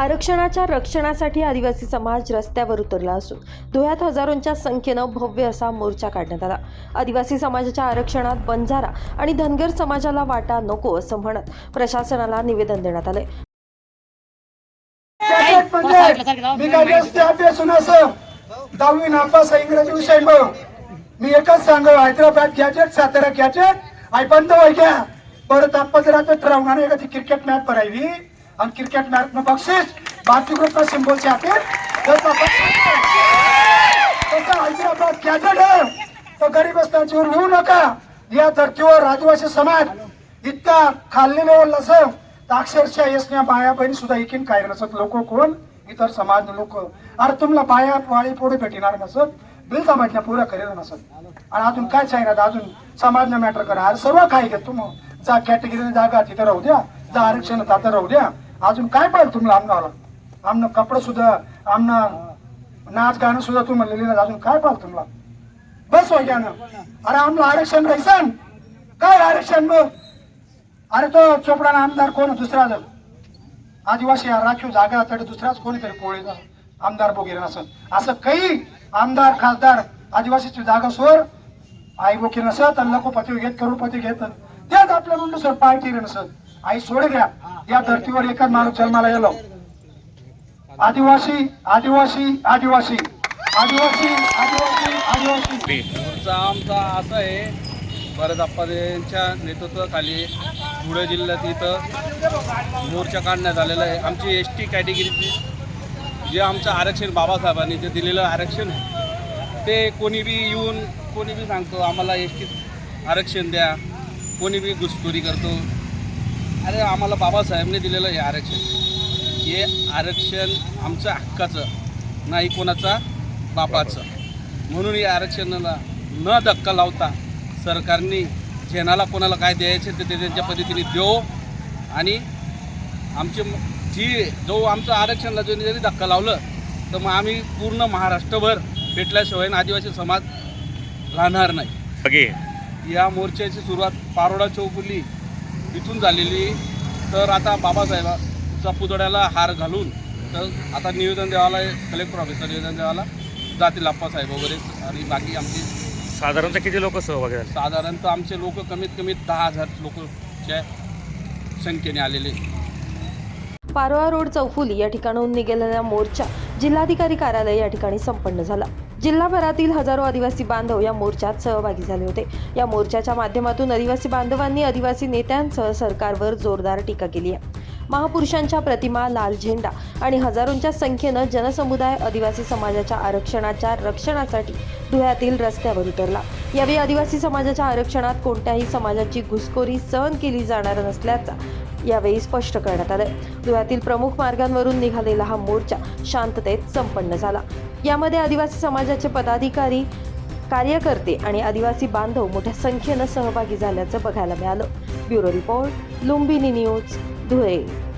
आरक्षणाच्या रक्षणासाठी आदिवासी समाज रस्त्यावर उतरला असून धुळ्यात हजारोंच्या संख्येनं भव्य असा मोर्चा काढण्यात आला. आदिवासी समाजाच्या आरक्षणात बंजारा आणि धनगर समाजाला वाटा नको असं म्हणत प्रशासनाला निवेदन देण्यात आले मी असं? दहावी नापास इंग्रजी विषय मी एकच सांग हैदराबाद गॅजेट सातारा गॅजेट आय बंद होय घ्या. परत आपण जर आता ठरवणार का ती क्रिकेट मॅच भरायवी आणि क्रिकेट मॅच न बक्षीस भारतीय ग्रुपचा सिम्बॉलचे हाते तसं हैदराबाद गॅजेट आहे तर गरीब असतांच्यावर येऊ नका या धर्तीवर आदिवासी समाज इतका खाल्ली लेवल नसं तर अक्षरशः यसण्या बाया बहिणी सुद्धा एकीन काय नसत लोक कोण इतर समाज लोक अरे तुम्हाला बाया वाळी पोडे भेटणार नसत बिल समाजच्या पुरा करेल नसत आणि अजून काय सांगणार अजून समाजनं मॅटर करा अरे सर्व काय घेत तुम जा कॅटेगरी जागा तिथं राहू द्या जा आरक्षण आता राहू द्या। अजून काय पाहिजे तुम्हाला आमनाला आमनं कपडे सुद्धा आमनं नाच गाणं सुद्धा तुम्हाला लिहिलं अजून काय पाहिजे तुम्हाला? बस हो अरे आमला आरक्षण राहायचं काय आरक्षण मग? अरे तो चोपडा आमदार कोण? दुसरा जण आदिवासी राखीव जागा तरी दुसराच कोणीतरी पोळीचा आमदार वगैरे असं असं काही आमदार खासदार आदिवासीची जागा सोर आई बोकी नसत आणि लखोपती घेत करोडपती घेत. तेच आपल्या म्हणून सर पार्टी नसत आई सोड घ्या. या धर्तीवर एकच माणूस जन्माला गेलो. आदिवासी आदिवासी आदिवासी. आदिवासी आदिवासी आदिवासी. मोर्चा आमचा असं आहे परत यांच्या नेतृत्वाखाली धुळे जिल्ह्यात इथं मोर्चा काढण्यात आलेला आहे. आमची एस टी कॅटेगरीची जे आमचं आरक्षण बाबासाहेबांनी जे दिलेलं आरक्षण आहे ते कोणी बी येऊन कोणी बी सांगतो आम्हाला एस टी आरक्षण द्या. कोणी बी घुसखोरी करतो. अरे आम्हाला बाबासाहेबांनी दिलेलं हे आरक्षण. हे आरक्षण आमचं हक्काचं नाही कोणाचा बापाचं. म्हणून या आरक्षणाला न धक्का लावता सरकारने जेनाला कोणाला काय द्यायचे ते त्यांच्या पद्धतीने देऊ आणि आमचे जी जो आमचं आरक्षणाला जो जरी धक्का लावलं तर मग आम्ही पूर्ण महाराष्ट्रभर भेटल्याशिवाय आदिवासी समाज राहणार नाही. या मोर्चाची सुरुवात पारोडा चौकुली इथून झालेली. तर आता बाबासाहेबांचा पुतळ्याला हार घालून तर आता निवेदन द्यावाला कलेक्टर ऑफिसला निवेदन द्यावाला जातील आप्पासाहेब वगैरे आणि बाकी आमची साधारणतः किती लोक सहभागी साधारणतः आमचे लोक कमीत कमी दहा हजार लोकच्या संख्येने आलेले. पारोळा रोड चौफुली या ठिकाणाहून निघालेला मोर्चा जिल्हाधिकारी कार्यालय या ठिकाणी संपन्न झाला. जिल्हाभरातील हजारो आदिवासी बांधव या मोर्चात सहभागी झाले होते. या मोर्चाच्या माध्यमातून आदिवासी बांधवांनी आदिवासी नेत्यांसह सरकारवर जोरदार टीका केली आहे. महापुरुषांच्या प्रतिमा लाल झेंडा आणि हजारोंच्या संख्येनं जनसमुदाय आदिवासी समाजाच्या आरक्षणाच्या रक्षणासाठी धुळ्यातील रस्त्यावर उतरला. यावेळी आदिवासी समाजाच्या आरक्षणात कोणत्याही समाजाची घुसखोरी सहन केली जाणार नसल्याचा यावेळी स्पष्ट करण्यात आलं धुळ्यातील प्रमुख मार्गांवरून निघालेला हा मोर्चा शांततेत संपन्न झाला. यामध्ये आदिवासी समाजाचे पदाधिकारी कार्यकर्ते आणि आदिवासी बांधव मोठ्या संख्येनं सहभागी झाल्याचं बघायला मिळालं. Bureau report Lumbini news Dhule.